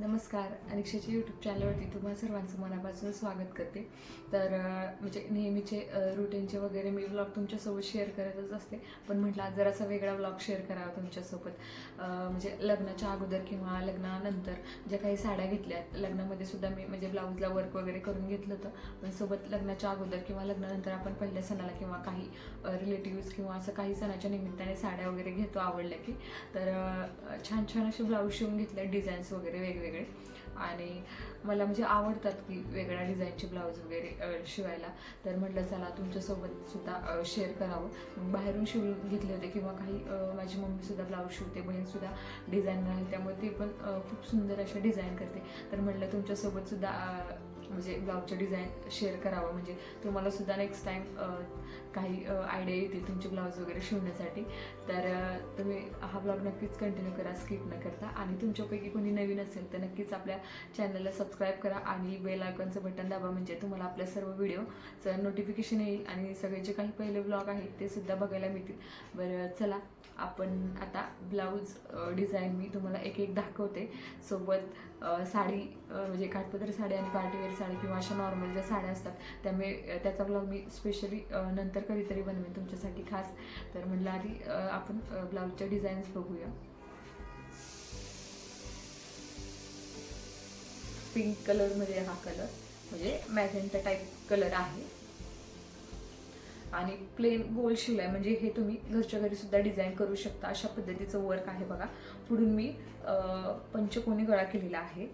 नमस्कार. अनिक्षाच्या यूट्यूब चॅनलवरती तुम्हा सर्वांचं मनापासून स्वागत करते. तर म्हणजे नेहमीचे रुटीनचे वगैरे मी ब्लॉग तुमच्यासोबत शेअर करतच असते. पण म्हटलं आज जरासा वेगळा ब्लॉग शेअर करावा तुमच्यासोबत. म्हणजे लग्नाच्या अगोदर किंवा लग्नानंतर ज्या काही साड्या घेतल्या लग्नामध्ये सुद्धा मी म्हणजे ब्लाऊजला वर्क वगैरे करून घेतलं होतं. पण सोबत लग्नाच्या अगोदर किंवा लग्नानंतर आपण पहिल्या सणाला किंवा काही रिलेटिव्ज किंवा असं काही सणाच्या निमित्ताने साड्या वगैरे घेतो आवडल्या की. तर छान छान असे ब्लाऊज शिवून घेतले डिझाईन्स वगैरे वेगवेगळे. आणि मला म्हणजे आवडतात की वेगळ्या डिझाईनचे ब्लाऊज वगैरे शिवायला. तर म्हटलं चला तुमच्यासोबत सुद्धा शेअर करावं. बाहेरून शिवून घेतले होते किंवा काही माझी मम्मीसुद्धा ब्लाऊज शिवते बहीणसुद्धा डिझाईन राहील त्यामुळे ती पण खूप सुंदर अशा डिझाईन करते. तर म्हटलं तुमच्यासोबतसुद्धा म्हणजे ब्लॉगचे डिझाईन शेअर करावं. म्हणजे तुम्हाला सुद्धा नेक्स्ट टाईम काही आयडिया येतील तुमचे ब्लाऊज वगैरे शिवण्यासाठी तर तुम्ही हा ब्लॉग नक्कीच कंटिन्यू करा स्किप न करता. आणि तुमच्यापैकी कोणी नवीन असेल तर नक्कीच आपल्या चॅनलला सबस्क्राईब करा आणि बेल आयकॉनचं बटन दाबा. म्हणजे तुम्हाला आपल्या सर्व व्हिडिओचं नोटिफिकेशन येईल आणि सगळे जे काही पहिले ब्लॉग आहेत ते सुद्धा बघायला मिळतील. बरं चला आपण आता ब्लाऊज डिझाईन मी तुम्हाला एक एक दाखवते. सोबत साडी म्हणजे काठपदर साडी आणि पार्टीवेअर साडी किंवा अशा नॉर्मल ज्या साड्या असतात त्यामुळे त्याचा ब्लॉग मी स्पेशली नंतर कधीतरी बनवेन तुमच्यासाठी खास. तर म्हटलं आधी आपण ब्लाऊजच्या डिझाईन्स बघूया. पिंक कलरमध्ये हा कलर म्हणजे मॅजेंटा टाईप कलर आहे. आणि प्लेन गोल शिवलाय म्हणजे हे तुम्ही घरच्या घरी सुद्धा डिझाईन करू शकता. अशा पद्धतीचं वर्क आहे बघा. पुढून मी पंचकोनी गळा केलेला आहे.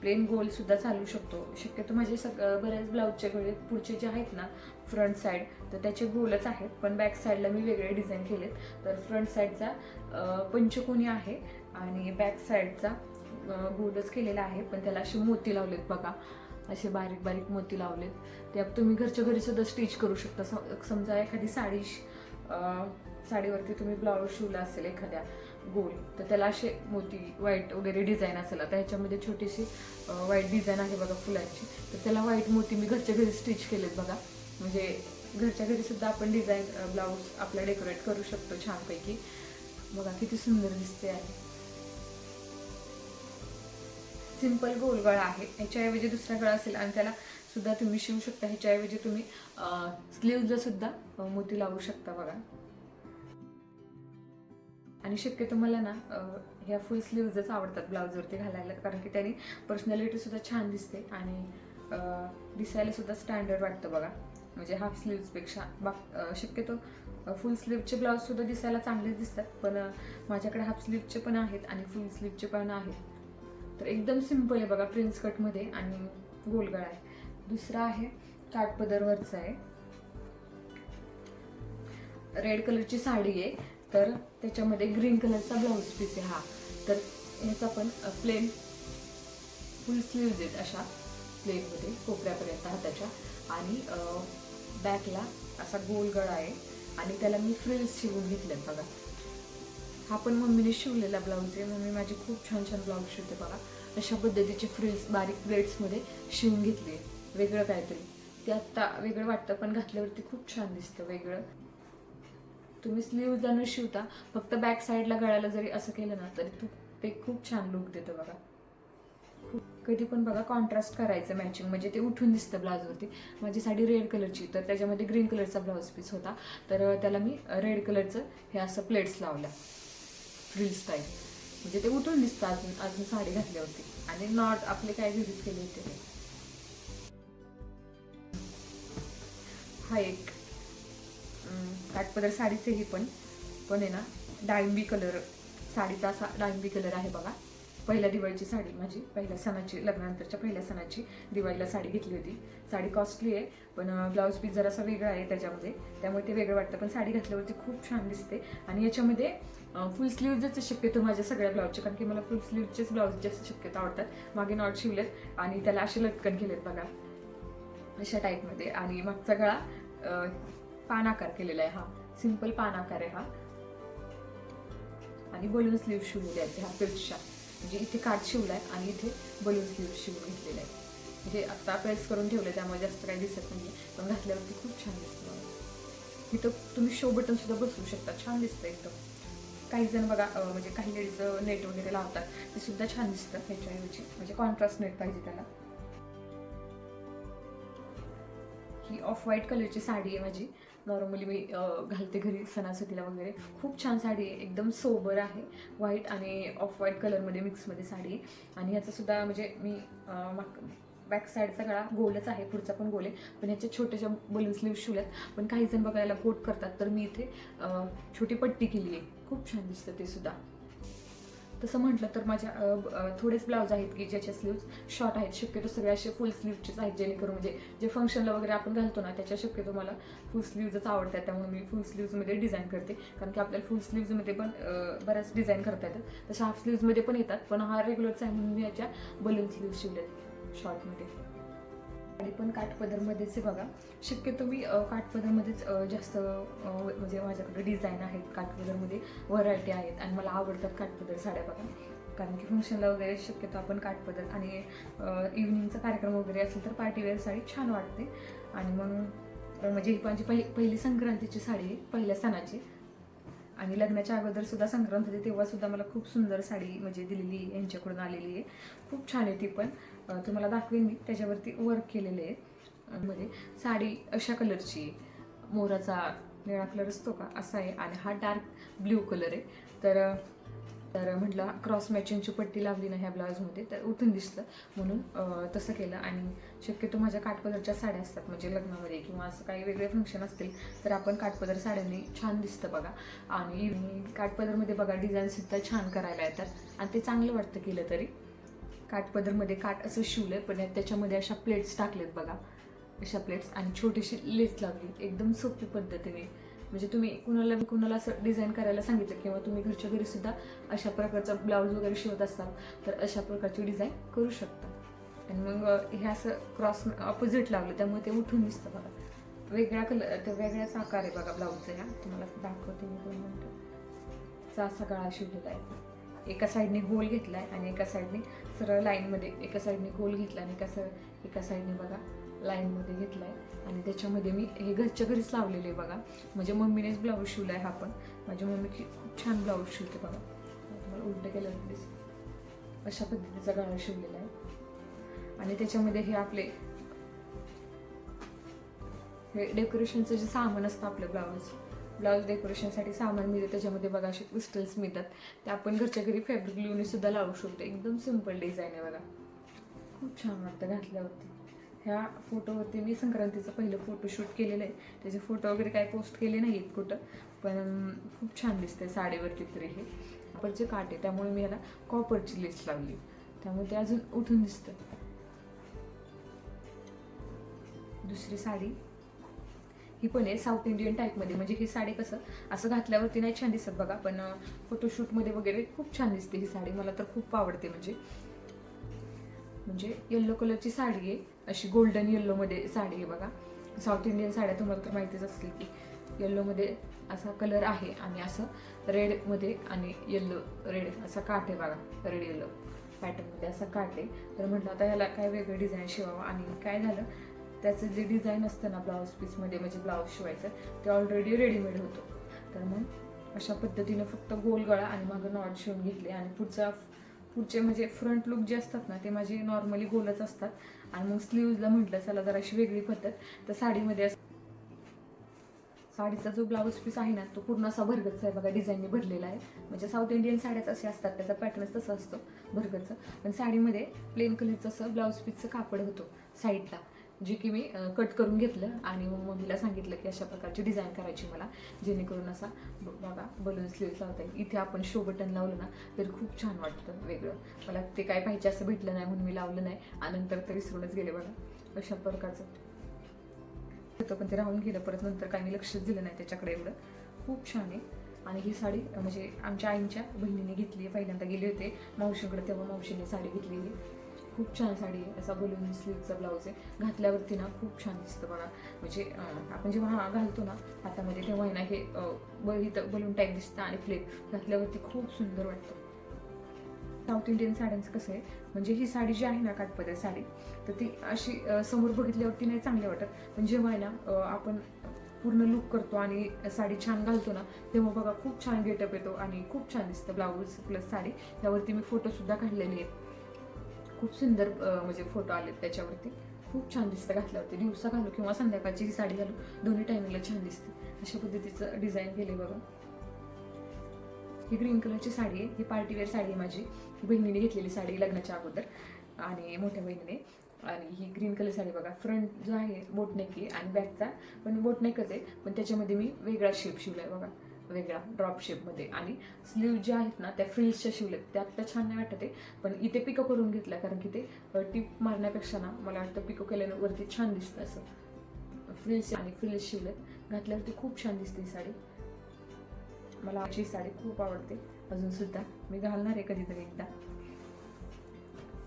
प्लेन गोल सुद्धा चालू शकतो. शक्यतो म्हणजे माझे सग बऱ्याच ब्लाऊजचे गळे पुढचे जे आहेत ना फ्रंट साईड तर त्याचे गोलच आहेत. पण बॅक साईडला मी वेगळे डिझाईन केलेत. तर फ्रंट साईडचा पंचकोनी आहे आणि बॅक साईडचा गोलच केलेला आहे. पण त्याला असे मोती लावलेत बघा. असे बारीक बारीक मोती लावलेत. ते तुम्ही घरच्या घरी सुद्धा स्टिच करू शकता. समजा एखादी साडी श- साडीवरती तुम्ही ब्लाऊज शिवला असेल एखाद्या गोल. तर त्याला असे मोती व्हाईट वगैरे डिझाईन असेल. आता ह्याच्यामध्ये छोटीशी व्हाईट डिझाईन आहे बघा फुलांची. तर त्याला व्हाईट मोती मी घरच्या घरी स्टिच केलेत बघा. म्हणजे घरच्या घरी सुद्धा आपण डिझाईन ब्लाऊज आपला डेकोरेट करू शकतो छानपैकी. बघा किती सुंदर दिसते आहे. सिंपल गोल गळा आहे. ह्याच्याऐवजी दुसरा गळा असेल आणि त्याला सुद्धा तुम्ही शिवू शकता. ह्याच्याऐवजी तुम्ही स्लीवला सुद्धा मोती लावू शकता बघा. आणि शक्यतो मला ना ह्या फुल स्लीव्हजच आवडतात ब्लाऊजवरती घालायला कारण की त्याने पर्सनॅलिटीसुद्धा छान दिसते आणि दिसायलासुद्धा दिसायला सुद्धा स्टँडर्ड वाटतं बघा. म्हणजे हाफ स्लीव्जपेक्षा बा शक्यतो फुल स्लीवचे ब्लाऊजसुद्धा दिसायला चांगलेच दिसतात पण माझ्याकडे हाफ स्लीवचे पण आहेत आणि फुल स्लीवचे पण आहेत. तर एकदम सिंपल आहे बघा प्रिन्स कटमध्ये आणि गोलगळा आहे. दुसरा आहे काठपदरवरचा आहे. रेड कलरची साडी आहे. तर त्याच्यामध्ये ग्रीन कलरचा ब्लाऊज पीस आहे हा. तर ह्याचा पण प्लेन फुल स्लीव्ज आहेत अशा प्लेनमध्ये कोपऱ्यापर्यंत हाताच्या आणि बॅकला असा गोल गळा आहे. आणि त्याला मी फ्रिल्स शिवून घेतलेत बघा. हा पण मम्मीने शिवलेला ब्लाऊज आहे. मम्मी माझी खूप छान छान ब्लाऊज शिवते बघा. अशा पद्धतीचे फ्रिल्स बारीक प्लेट्समध्ये शिवून घेतले. वेगळं काहीतरी. ते आत्ता वेगळं वाटतं पण घातल्यावरती खूप छान दिसतं वेगळं. तुम्ही स्लीव्हला न शिवता फक्त बॅक साईडला गळ्याला जरी असं केलं ना तरी तू ते खूप छान लुक देतं बघा. खूप कधी पण बघा कॉन्ट्रास्ट करायचं मॅचिंग म्हणजे ते उठून दिसतं ब्लाऊजवरती माझी साडी रेड कलरची तर त्याच्यामध्ये ग्रीन कलरचा ब्लाऊज पीस होता. तर त्याला मी रेड कलरचं हे असं प्लेट्स लावल्या फ्रिल स्टाईल म्हणजे ते उठून दिसतं अजून अजून साडी घातल्यावरती. आणि नॉट आपले काय घरीच केले होते हा एक काटपदर साडीचे हे पण. पण आहे ना डाळिंबी कलर साडीचा असा डाळिंबी कलर आहे बघा. पहिल्या दिवाळीची साडी माझी पहिल्या सणाची लग्नानंतरच्या पहिल्या सणाची दिवाळीला साडी घेतली होती. साडी कॉस्टली आहे पण ब्लाऊज पीस जरासा वेगळा आहे त्याच्यामध्ये. त्यामुळे ते वेगळं वाटतं पण साडी घातल्यावरती खूप छान दिसते. आणि याच्यामध्ये फुल स्लीवजच शक्यतो माझ्या सगळ्या ब्लाऊजचे कारण की मला फुल स्लीवचेच ब्लाऊज जास्त शक्यतो आवडतात. मागे नॉट शिवलेत आणि त्याला असे लटकन केलेत बघा. अशा टाईपमध्ये आणि मागचा गळा पानाकार पान आकार केलेला आहे हा. सिंपल पान आकार आहे हा. आणि बलून स्लीव शिवलेले आहेत ह्यापेक्षा म्हणजे इथे काठ शिवलाय आणि इथे बलून स्लीव शिवून घेतलेला आहे. म्हणजे आत्ता प्रेस करून ठेवले त्यामुळे जास्त काही दिसत नाही पण घातल्यावरती खूप छान दिसतं इथं तुम्ही शो बटन सुद्धा बसवू शकता. छान दिसतं एकदम काही जण बघा म्हणजे काही लेडीज नेट वगैरे लावतात. ते सुद्धा छान दिसतं ह्याच्याऐवजी. म्हणजे कॉन्ट्रास्ट नेट पाहिजे त्याला. ही ऑफ व्हाईट कलरची साडी आहे माझी. नॉर्मली मी घालते घरी सणासुदीला वगैरे. खूप छान साडी आहे. एकदम सोबर आहे. व्हाईट आणि ऑफ व्हाईट कलरमध्ये मिक्समध्ये साडी आहे. आणि ह्याचासुद्धा म्हणजे मी बॅक साईडचा गळा गोलच आहे. पुढचा पण गोल आहे. पण ह्याच्या छोट्याशा बलून स्लीव शिवल्यात. पण काही जण बघायला कोट करतात. तर मी इथे छोटी पट्टी केली आहे. खूप छान दिसतं ते सुद्धा. तसं म्हटलं तर माझ्या थोडेच ब्लाऊज आहेत की ज्याच्या स्लीव्ज शॉर्ट आहेत. शक्यतो सगळे असे फुल स्लीवचेच आहेत जेणेकरून म्हणजे जे फंक्शनला वगैरे आपण घालतो ना त्याच्या शक्यतो मला फुल स्लीव्जच आवडतात. त्यामुळे मी फुल स्लीव्जमध्ये डिझाईन करते. कारण की आपल्याला फुल स्लीव्जमध्ये पण बऱ्याच डिझाईन करता येतात. तशा हाफ स्लीव्जमध्ये पण येतात. पण हा रेग्युलरचा आहे म्हणून मी याच्या बलून स्लीव्ज शिवल्यात शॉर्टमध्ये. आणि पण काठपदरमध्येच आहे बघा. शक्यतो मी काठपदरमध्येच जास्त म्हणजे माझ्याकडे डिझाईन आहेत काठपदरमध्ये. व्हरायटी आहेत आणि मला आवडतात काठपदर साड्या बघा. कारण की फंक्शनला वगैरे शक्यतो आपण काठपदर आणि इव्हिनिंगचा कार्यक्रम वगैरे असेल तर पार्टीवेअर साडी छान वाटते. आणि मग म्हणजे ही माझी पहिली पहिली संक्रांतीची साडी आहे पहिल्या सणाची. आणि लग्नाच्या अगोदर सुद्धा संक्रांत होती तेव्हा सुद्धा मला खूप सुंदर साडी म्हणजे दिलेली यांच्याकडून आलेली आहे. खूप छान आहे ती पण. तुम्हाला दाखवेन मी. त्याच्यावरती वर्क केलेले आहे. मध्ये म्हणजे साडी अशा कलरची मोराचा निळा कलर असतो का? असा आहे. आणि हा डार्क ब्ल्यू कलर आहे. तर तर म्हटलं क्रॉस मॅचिंगची पट्टी लावली ना ह्या ब्लाऊजमध्ये तर उठून दिसतं म्हणून तसं केलं. आणि शक्यतो माझ्या काठपदरच्या साड्या असतात म्हणजे लग्नामध्ये किंवा असं काही वेगळे फंक्शन असतील तर आपण काठपदर साड्यांनी छान दिसतं बघा. आणि काठपदरमध्ये बघा डिझाईनसुद्धा छान करायला येतात. आणि ते चांगलं वाटतं केलं तरी. काठपदरमध्ये काठ असं शिवलं आहे पण त्याच्यामध्ये अशा प्लेट्स टाकलेत बघा. अशा प्लेट्स आणि छोटीशी लेस लावली एकदम सोपी पद्धतीने. म्हणजे तुम्ही कुणाला कुणाला असं डिझाईन करायला सांगितलं किंवा तुम्ही घरच्या घरी सुद्धा अशा प्रकारचा ब्लाऊज वगैरे शिवत असाल तर अशा प्रकारची डिझाईन करू शकता. आणि मग हे असं क्रॉस ऑपोजिट लावलं त्यामुळे ते उठून दिसतं बघा. वेगळ्या कलर ते वेगळ्याच आकार आहे बघा ब्लाऊजचा ह्या. तुम्हाला दाखवते मी दोन मिनटं. चा असा गळा शिवलेला आहे. एका साईडने गोल घेतला आहे आणि एका साईडने सरळ लाईनमध्ये एका साईडने गोल घेतला आणि एका सर एका साईडने बघा. लाईनमध्ये घेतला आहे आणि त्याच्यामध्ये मी हे घरच्या घरीच लावलेले आहे बघा. म्हणजे मम्मीनेच ब्लाऊज शिवला आहे हा पण. माझी मम्मी खूप छान ब्लाऊज शिवते बघा. तुम्हाला उलट केलं अशा पद्धतीचा गाळा शिवलेला आहे. आणि त्याच्यामध्ये हे आपले हे डेकोरेशनचं जे सामान असतं आपलं ब्लाऊज ब्लाऊज डेकोरेशनसाठी सामान मिळतं. त्याच्यामध्ये बघा असे क्रिस्टल्स मिळतात. ते आपण घरच्या घरी फॅब्रिक ग्लूने सुद्धा लावू शकतो. एकदम सिंपल डिझाईन आहे बघा. खूप छान वाटतं घातल्यावरती. ह्या फोटोवरती मी संक्रांतीचं पहिलं फोटोशूट केलेलं आहे. त्याचे फोटो वगैरे काय पोस्ट केले नाहीत कुठं पण खूप छान दिसते साडीवरती तरी हे. कॉपरचे काटे त्यामुळे मी याला कॉपरची लेस लावली. त्यामुळे ते अजून उठून दिसतं. दुसरी साडी. ही पण आहे साऊथ इंडियन टाईपमध्ये म्हणजे ही साडी कसं असं घातल्यावरती नाही छान दिसत बघा पण फोटोशूटमध्ये वगैरे खूप छान दिसते ही साडी. मला तर खूप आवडते म्हणजे. म्हणजे येल्लो कलरची साडी आहे. अशी गोल्डन येल्लोमध्ये साडी आहे बघा. साऊथ इंडियन साड्या तुम्हाला तर माहितीच असतील की येल्लोमध्ये असा कलर आहे आणि असं रेडमध्ये आणि येल्लो रेड असा काट आहे बघा रेड येल्लो पॅटर्नमध्ये असा काट आहे. तर म्हटलं आता ह्याला काय वेगळं डिझाईन शिवावं आणि काय झालं? त्याचं जे डिझाईन असतं ना ब्लाऊज पीसमध्ये म्हणजे ब्लाऊज शिवायचं ते ऑलरेडी रेडीमेड होतं. तर मग अशा पद्धतीनं फक्त गोल गळा आणि मागं नॉट शिवून घेतले आणि पुढचा पुढचे म्हणजे फ्रंट लुक जे असतात ना ते माझे नॉर्मली गोलच असतात. आणि मग स्लीवजला म्हटलं चला जरा अशी वेगळी पद्धत. तर साडीमध्ये असं साडीचा जो ब्लाऊज पीस आहे ना तो पूर्ण असा भरगतचा आहे. बघा डिझाईनने भरलेला आहे. म्हणजे साऊथ इंडियन साड्याच असे असतात. त्याचा पॅटर्नच तसं असतो भरगतचं पण साडीमध्ये प्लेन कलरचं असं ब्लाऊज पीसचं कापड होतो साईडला जे की मी कट करून घेतलं आणि मग मम्मीला सांगितलं की अशा प्रकारची डिझाईन करायची मला जेणेकरून असा ब- बघा बलून स्लीव्स लावता येईल इथे आपण शो बटन लावलं ना तर खूप छान वाटतं वेगळं. मला ते काय पाहिजे असं भेटलं नाही म्हणून मी लावलं नाही. आणि नंतर विसरूनच गेले बघा अशा प्रकारचं. होतं पण ते राहून गेलं परत नंतर काही मी लक्षच दिलं नाही त्याच्याकडे एवढं. खूप छान आहे. आणि ही साडी म्हणजे आमच्या आईंच्या बहिणीने घेतली आहे. पहिल्यांदा गेले होते मावशीकडे तेव्हा मावशीने साडी घेतलेली खूप छान साडी आहे. असा बलून स्लीवचा ब्लाऊज आहे. घातल्यावरती ना खूप छान दिसतं बघा. म्हणजे आपण जेव्हा हा घालतो ना हातामध्ये तेव्हा आहे ना हे इथं बलून टाईप दिसतं आणि फ्लेप घातल्यावरती खूप सुंदर वाटतं. साऊथ इंडियन साड्यांचं कसं आहे म्हणजे ही साडी जी आहे ना काठपदर साडी तर ती अशी समोर बघितल्यावरती नाही चांगली वाटत. पण जेव्हा आहे ना आपण पूर्ण लुक करतो आणि साडी छान घालतो ना तेव्हा बघा खूप छान गेटअप येतो आणि खूप छान दिसतं ब्लाऊज प्लस साडी. त्यावरती मी फोटोसुद्धा काढलेले आहेत. खूप सुंदर म्हणजे फोटो आलेत त्याच्यावरती. खूप छान दिसतं घातल्यावरती दिवसा घालू किंवा संध्याकाळची ही साडी घालू दोन्ही टायमिंगला छान दिसते. अशा पद्धतीचं डिझाईन केले बघा. ही ग्रीन कलरची साडी आहे. ही पार्टीवेअर साडी आहे माझी. बहिणीने घेतलेली साडी लग्नाच्या अगोदर आणि मोठ्या बहिणीने. आणि ही ग्रीन कलर साडी बघा. फ्रंट जो आहे बोटनेक आहे आणि बॅकचा पण बोटनेकच आहे. पण त्याच्यामध्ये मी वेगळा शेप शिवला आहे बघा. वेगळा ड्रॉप शेपमध्ये आणि स्लीव ज्या आहेत ना त्या फ्रिल्सच्या शिवल्यात त्या आत्ता छान नाही वाटत आहे पण इथे पिको करून घेतला कारण की ते टिप मारण्यापेक्षा ना मला वाटतं पिको केल्यावरती छान दिसतं असं. फ्रिल्स आणि फ्रिल्स शिवल्यात घातल्यावरती खूप छान दिसते ही साडी. मला अशी साडी खूप आवडते. अजून सुद्धा मी घालणार आहे कधीतरी एकदा.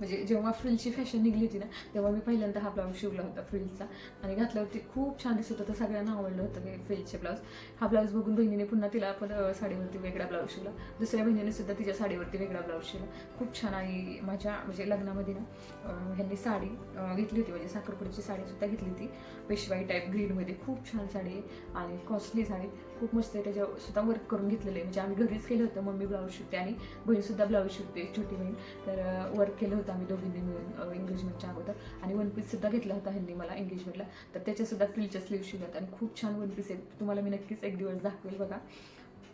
म्हणजे जेव्हा फ्रिलची फॅशन निघली होती ना तेव्हा मी पहिल्यांदा हा ब्लाऊज शिवला होता फ्रिलचा आणि घातल्यावरती खूप छान दिसत होतं. सगळ्यांना आवडलं होतं की फ्रिलचे ब्लाऊज हा ब्लाऊज बघून बहिणीने पुन्हा तिला आपण साडीवरती वेगळा ब्लाऊज शिवला. दुसऱ्या बहिणीने सुद्धा तिच्या साडीवरती वेगळा ब्लाऊज शिवला. खूप छान आई माझ्या म्हणजे लग्नामध्ये ना ह्यांनी साडी घेतली होती. म्हणजे साखरपुडीची साडीसुद्धा घेतली होती. पेशवाई टाईप ग्रीनमध्ये खूप छान साडी आणि कॉस्टली साडी. खूप मस्त आहे. त्याच्यावरसुद्धा वर्क करून घेतलेलं आहे. म्हणजे आम्ही घरीच केलं होतं. मम्मी ब्लाऊज शिवते आणि बहीणसुद्धा ब्लाऊज शिवते. छोटी बहीण. तर वर्क केलं होतं आम्ही दोघींनी मिळून एंगेजमेंटच्या अगोदर. आणि वन पीससुद्धा घेतला होता ह्यांनी मला एंगेजमेंटला तर त्याच्यासुद्धा फ्रीलच्या स्लीव शिवल्यात. आणि खूप छान वन पीस आहेत. तुम्हाला मी नक्कीच एक दिवस दाखवेल बघा.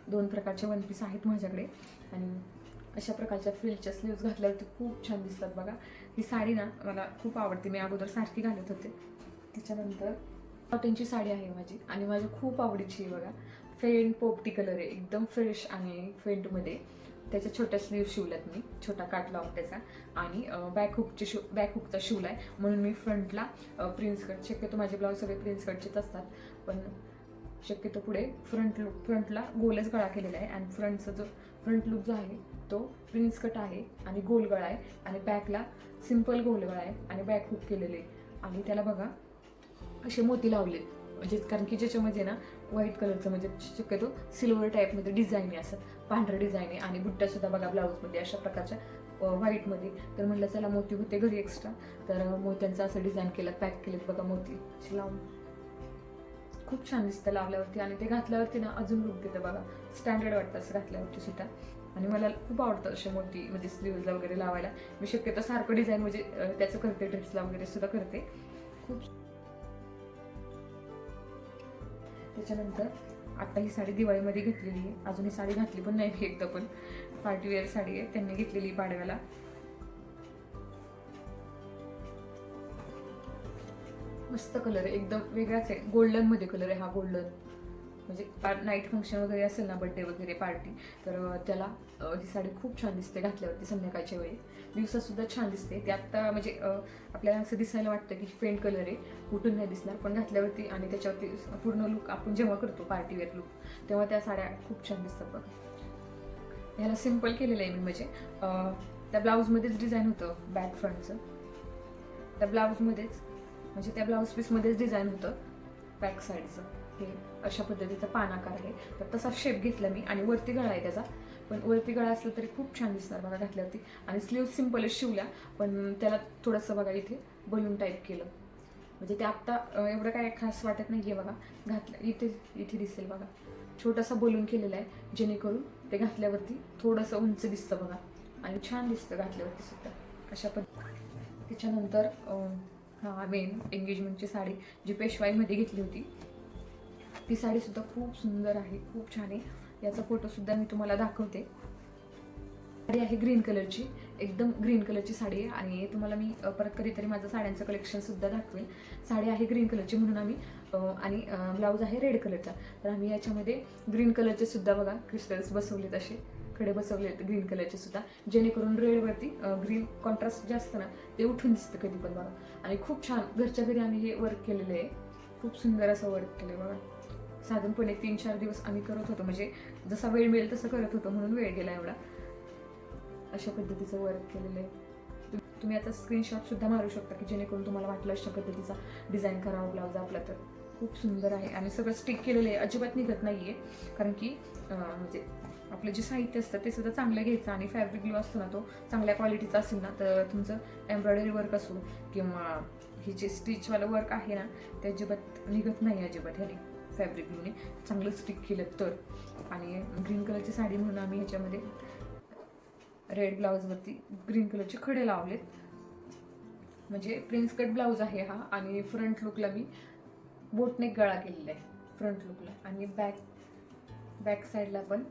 दोन प्रकारचे वन पीस आहेत माझ्याकडे. आणि अशा प्रकारच्या फ्रिलच्या स्लीव्ज घातल्यावरती खूप छान दिसतात बघा. ही साडी ना मला खूप आवडते. मी अगोदर सारखी घालत होते. त्याच्यानंतर कॉटनची साडी आहे माझी आणि माझ्या खूप आवडीची आहे बघा. फेंट पोपटी कलर आहे एकदम फ्रेश आणि फेंटमध्ये त्याच्या छोट्या स्लीव शिवल्यात मी छोटा काट लावून त्याचा. आणि बॅक हुकचे शिव बॅक हुकचा शिवलाय म्हणून मी फ्रंटला प्रिन्स कट शक्यतो माझे ब्लाऊज सगळे प्रिन्स कटचेच असतात. पण शक्यतो पुढे फ्रंट लुक फ्रंटला गोलच गळा केलेला आहे. आणि फ्रंटचा जो फ्रंट लुक जो आहे तो प्रिन्स कट आहे आणि गोल गळा आहे. आणि बॅकला सिंपल गोल गळा आहे आणि बॅक हुक केलेले आहे. आणि त्याला बघा असे मोती लावलेत. म्हणजे कारण की ज्याच्यामध्ये ना व्हाईट कलरचं म्हणजे शक्यतो सिल्वर टाईपमध्ये डिझाईन आहे असं. पांढरं डिझाईन आहे आणि बुट्ट्यासुद्धा बघा ब्लाऊजमध्ये अशा प्रकारच्या व्हाईटमध्ये तर म्हटलं चला मोती होते घरी एक्स्ट्रा तर मोत्यांचं असं डिझाईन केलं पॅक केलेत बघा मोती लावून. खूप छान दिसतं लावल्यावरती आणि ते घातल्यावरती ना अजून लुक देतं बघा. स्टँडर्ड वाटतं असं घातल्यावरती सुद्धा. आणि मला खूप आवडतं असे मोती म्हणजे स्लीवजला वगैरे लावायला. मी शक्यतो सारखं डिझाईन म्हणजे त्याचं करते ड्रेसला वगैरे सुद्धा करते. खूप त्याच्यानंतर आता ही साडी दिवाळीमध्ये घेतलेली आहे. अजून ही साडी घातली पण नाही एकदा पण. पार्टीवेअर साडी आहे. त्यांनी घेतलेली पाडव्याला. मस्त कलर आहे. एकदम वेगळाच आहे. गोल्डनमध्ये कलर आहे हा गोल्डन म्हणजे नाईट फंक्शन वगैरे असेल ना बर्थडे वगैरे पार्टी तर त्याला ही साडी खूप छान दिसते घातल्यावरती संध्याकाळच्या वेळी. दिवसात सुद्धा छान दिसते. ते आत्ता म्हणजे आपल्याला असं दिसायला वाटतं की फेंट कलर आहे. कुठून नाही दिसणार पण घातल्यावरती आणि त्याच्यावरती पूर्ण लुक आपण जेव्हा करतो पार्टीवेअर लुक तेव्हा त्या साड्या खूप छान दिसतात बघा. ह्याला सिंपल केलेलं आहे मी म्हणजे त्या ब्लाऊजमध्येच डिझाईन होतं बॅक फ्रंटचं त्या ब्लाऊजमध्येच म्हणजे त्या ब्लाऊज पीसमध्येच डिझाईन होतं बॅक साईडचं हे अशा पद्धतीचा पानाकार आहे. तर तसा शेप घेतला मी आणि वरती गळा आहे त्याचा. पण वरती गळा असला तरी खूप छान दिसणार बघा घातल्यावरती. आणि स्लीव सिम्पलच शिवल्या पण त्याला थोडंसं बघा इथे बलून टाईप केलं. म्हणजे ते आत्ता एवढं काय खास वाटत नाही आहे बघा. घातलं इथे इथे दिसेल बघा. छोटासा बलून केलेला आहे जेणेकरून ते घातल्यावरती थोडंसं उंच दिसतं बघा. आणि छान दिसतं घातल्यावरती सुद्धा. अशा पद्धती त्याच्यानंतर हा मेन एंगेजमेंटची साडी जी पेशवाईमध्ये घेतली होती ती साडीसुद्धा खूप सुंदर आहे खूप छान आहे. याचा फोटोसुद्धा मी तुम्हाला दाखवते. साडी आहे ग्रीन कलरची एकदम ग्रीन कलरची साडी आहे आणि तुम्हाला मी परत कधीतरी माझं साड्यांचं कलेक्शनसुद्धा दाखवेल साडी आहे ग्रीन कलरची म्हणून आम्ही आणि ब्लाऊज आहे रेड कलरचा तर आम्ही याच्यामध्ये ग्रीन कलरचे सुद्धा बघा क्रिस्टल्स बसवलेत असे. कडे बसवले आहेत ग्रीन कलरचे सुद्धा. जेणेकरून रेडवरती ग्रीन कॉन्ट्रास्ट जास्त ना ते उठून दिसतं कधी पण बघा. आणि खूप छान घरच्या घरी आम्ही हे वर्क केलेलं आहे. खूप सुंदर असं वर्क केलं आहे बघा. साधारणपणे तीन चार दिवस आम्ही करत होतो. म्हणजे जसा वेळ मिळेल तसं करत होतो म्हणून वेळ गेला एवढा. अशा पद्धतीचं वर्क केलेलं आहे. तुम्ही आता स्क्रीनशॉट सुद्धा मारू शकता की जेणेकरून तुम्हाला वाटलं अशा पद्धतीचा डिझाईन करावा ब्लाऊज आपला तर. खूप सुंदर आहे. आणि सगळं स्टिक केलेलं आहे. अजिबात निघत नाही आहे कारण की म्हणजे आपलं जे साहित्य असतं ते सुद्धा चांगलं घ्यायचं आणि फॅब्रिक ग्लो असतो ना तो चांगल्या क्वालिटीचा असेल ना तर तुमचं एम्ब्रॉयडरी वर्क असो किंवा हे जे स्टिचवालं वर्क आहे ना ते अजिबात निघत नाही अजिबात ह्याने. फॅब्रिक घेऊन चांगलं स्टिक केलं तर. आणि ग्रीन कलरची साडी म्हणून आम्ही ह्याच्यामध्ये रेड ब्लाऊजवरती ग्रीन कलरचे खडे लावलेत. म्हणजे प्रिन्स कट ब्लाऊज आहे हा आणि फ्रंट लुकला मी बोटनेक गळा केलेला आहे फ्रंट लुकला आणि बॅक बॅक साईडला पण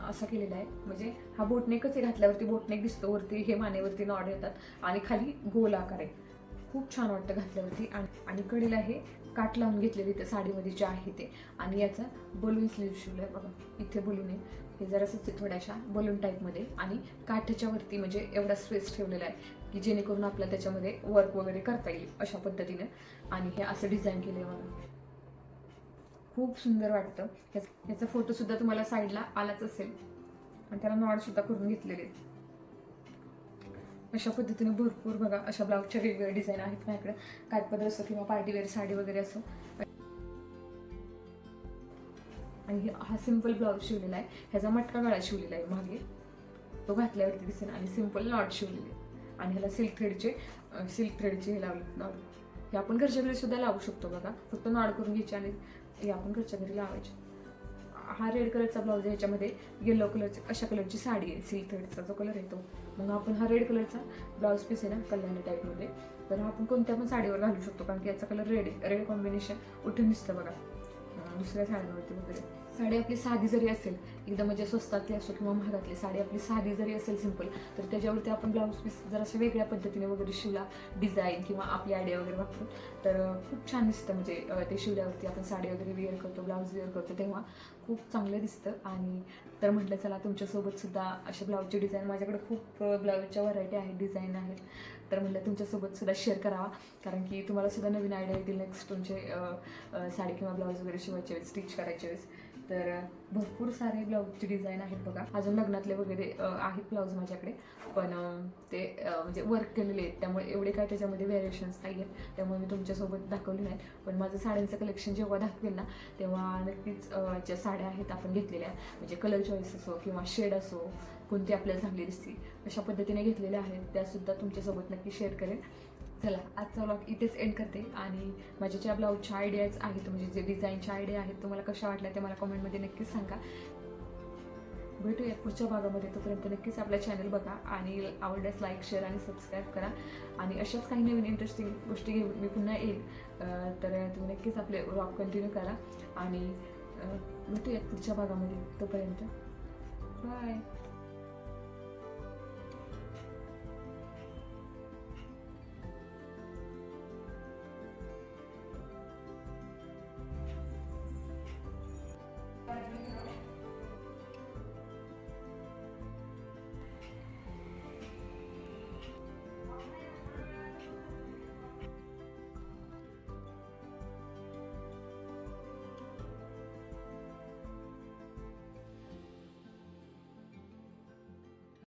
असा केलेला आहे. म्हणजे हा बोटनेकच आहे घातल्यावरती बोटनेक दिसतो वरती हे मानेवरती नॉड येतात. आणि खाली गोल आकार आहे. खूप छान वाटतं घातल्यावरती. आणि आणि कडेला हे काट लावून घेतलेली त्या साडीमध्ये जे आहे ते. आणि याचा बलून स्लीव शिवलं आहे बघा इथे बलून आहे. हे जरासं थोड्याशा बलून टाईपमध्ये आणि काठाच्या वरती म्हणजे एवढा स्पेस ठेवलेला आहे की जेणेकरून आपल्याला त्याच्यामध्ये वर्क वगैरे करता येईल अशा पद्धतीनं. आणि हे असं डिझाईन केलं आहे मला खूप सुंदर वाटतं. ह्याचा याचा तुम्हाला साईडला आलाच असेल. आणि त्याला नॉडसुद्धा करून घेतलेले आहेत. अशा पद्धतीने भरपूर बघा अशा ब्लाऊजच्या वेगवेगळ्या डिझाईन आहेत माझ्याकडे. काटपदर असो किंवा पार्टीवेअर साडी वगैरे असो. आणि हा सिंपल ब्लाऊज शिवलेला आहे. ह्याचा मटका गळा शिवलेला आहे मागे. तो घातल्यावरती दिसेल आणि सिंपल नॉट शिवलेले आणि ह्याला सिल्क थ्रेडचे सिल्क थ्रेडचे हे लावले नॉट हे आपण घरच्या घरी सुद्धा लावू शकतो बघा. फक्त नॉड करून घ्यायचे आणि हे आपण घरच्या घरी लावायचे. हा रेड कलरचा ब्लाऊज आहे ह्याच्यामध्ये येलो कलरची अशा कलरची साडी आहे सिल्क थ्रेडचा जो कलर येतो मग आपण हा रेड कलरचा ब्लाऊज पीस आहे ना कल्याणी टाईपमध्ये तर आपण कोणत्या पण साडीवर घालू शकतो कारण की याचा कलर रेड रेड कॉम्बिनेशन उठून दिसतं बघा. दुसऱ्या साड्यांवरती वगैरे. साडी आपली साधी जरी असेल एकदम म्हणजे स्वस्तातली असो किंवा महागातली साडी आपली साधी जरी असेल सिंपल तर त्याच्यावरती आपण ब्लाऊज पीस जर अशा वेगळ्या पद्धतीने वगैरे शिवला डिझाईन किंवा आपली आयडिया वगैरे वापरून. तर खूप छान दिसतं म्हणजे ते शिवल्यावरती आपण साडी वगैरे वेअर करतो ब्लाऊज वेअर करतो तेव्हा खूप चांगलं दिसतं. आणि तर म्हटलं चला तुमच्यासोबतसुद्धा असे अशा ब्लाऊजची डिझाईन माझ्याकडे खूप ब्लाऊजच्या व्हरायटी आहेत डिझाईन आहेत. तर म्हटलं तुमच्यासोबतसुद्धा शेअर करावा. कारण की तुम्हाला सुद्धा नवीन आयडिया येतील नेक्स्ट तुमचे साडी किंवा ब्लाऊज वगैरे शिवायचे वेळेस स्टिच करायचे वेळेस. तर भरपूर सारे ब्लाऊजचे डिझाईन आहेत बघा. अजून लग्नातले वगैरे आहेत ब्लाऊज माझ्याकडे. पण ते म्हणजे वर्क केलेले आहेत. त्यामुळे एवढे काय त्याच्यामध्ये व्हेरिएशन्स नाही आहेत त्यामुळे मी तुमच्यासोबत दाखवले नाहीत. पण माझं साड्यांचं कलेक्शन जेव्हा दाखवेल ना तेव्हा नक्कीच ज्या साड्या आहेत आपण घेतलेल्या म्हणजे कलर चॉईस असो किंवा शेड असो कोणती आपल्याला चांगली दिसतील अशा पद्धतीने घेतलेल्या आहेत. त्यासुद्धा तुमच्यासोबत नक्की शेअर करेन. चला आजचा ब्लॉग इथेच एंड करते. आणि माझ्या ज्या ब्लाऊजच्या आयडियाज आहेत म्हणजे जे डिझाईनच्या आयडिया आहेत तुम्हाला कशा वाटल्या ते मला कमेंटमध्ये नक्कीच सांगा. भेटूया पुढच्या भागामध्ये तोपर्यंत नक्कीच आपला चॅनल बघा आणि आवडल्यास लाईक शेअर आणि सबस्क्राईब करा. आणि अशाच काही नवीन इंटरेस्टिंग गोष्टी घेऊन मी पुन्हा येईल. तर तुम्ही नक्कीच आपले ब्लॉग कंटिन्यू करा. आणि भेटूया भेटूयात पुढच्या भागामध्ये. तोपर्यंत बाय